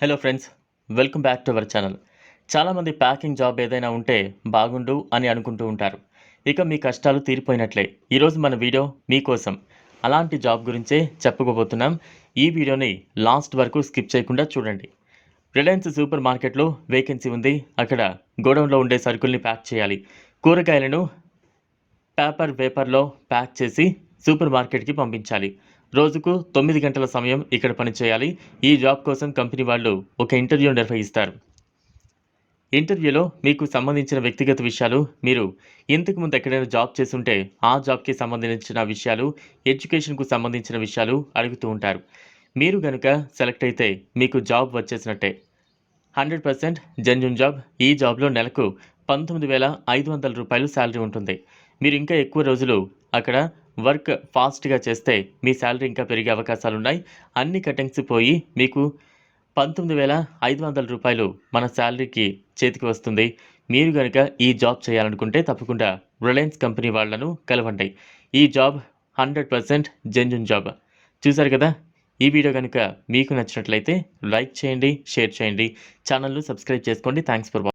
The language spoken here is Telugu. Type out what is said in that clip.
Hello friends welcome back to our channel చాలామంది ప్యాకింగ్ జాబ్ ఏదైనా ఉంటే బాగుండు అని అనుకుంటూ ఉంటారు. ఇక మీ కష్టాలు తీరిపోయినట్లే. ఈరోజు మన వీడియో మీకోసం అలాంటి జాబ్ గురించే చెప్పుకోబోతున్నాం. ఈ వీడియోని లాస్ట్ వరకు స్కిప్ చేయకుండా చూడండి. రిలయన్స్ సూపర్ మార్కెట్లో వేకెన్సీ ఉంది. అక్కడ గోడౌన్లో ఉండే సరుకుల్ని ప్యాక్ చేయాలి. కూరగాయలను పేపర్ వేపర్లో ప్యాక్ చేసి సూపర్ మార్కెట్కి పంపించాలి. రోజుకు తొమ్మిది గంటల సమయం ఇక్కడ పనిచేయాలి. ఈ జాబ్ కోసం కంపెనీ వాళ్ళు ఒక ఇంటర్వ్యూ నిర్వహిస్తారు. ఇంటర్వ్యూలో మీకు సంబంధించిన వ్యక్తిగత విషయాలు మీరు ఇంతకు ముందు ఎక్కడైనా జాబ్ చేస్తుంటే ఆ జాబ్కి సంబంధించిన విషయాలు ఎడ్యుకేషన్కు సంబంధించిన విషయాలు అడుగుతూ ఉంటారు. మీరు కనుక సెలెక్ట్ అయితే మీకు job వచ్చేసినట్టే. Hundred percent genuine job. ఈ జాబ్లో నెలకు పంతొమ్మిది వేల ఐదు వందల రూపాయలు శాలరీ ఉంటుంది. మీరు ఇంకా ఎక్కువ రోజులు అక్కడ వర్క్ ఫాస్ట్గా చేస్తే మీ శాలరీ ఇంకా పెరిగే అవకాశాలు ఉన్నాయి అన్ని కటింగ్స్ పోయి మీకు పంతొమ్మిది వేల ఐదు వందల రూపాయలు మన శాలరీకి చేతికి వస్తుంది. మీరు కనుక ఈ జాబ్ చేయాలనుకుంటే తప్పకుండా రిలయన్స్ కంపెనీ వాళ్ళను కలవండి. ఈ job hundred percent genuine job. చూసారు కదా? ఈ వీడియో కనుక మీకు నచ్చినట్లయితే లైక్ చేయండి షేర్ చేయండి. ఛానల్ను సబ్స్క్రైబ్ చేసుకోండి. Thanks for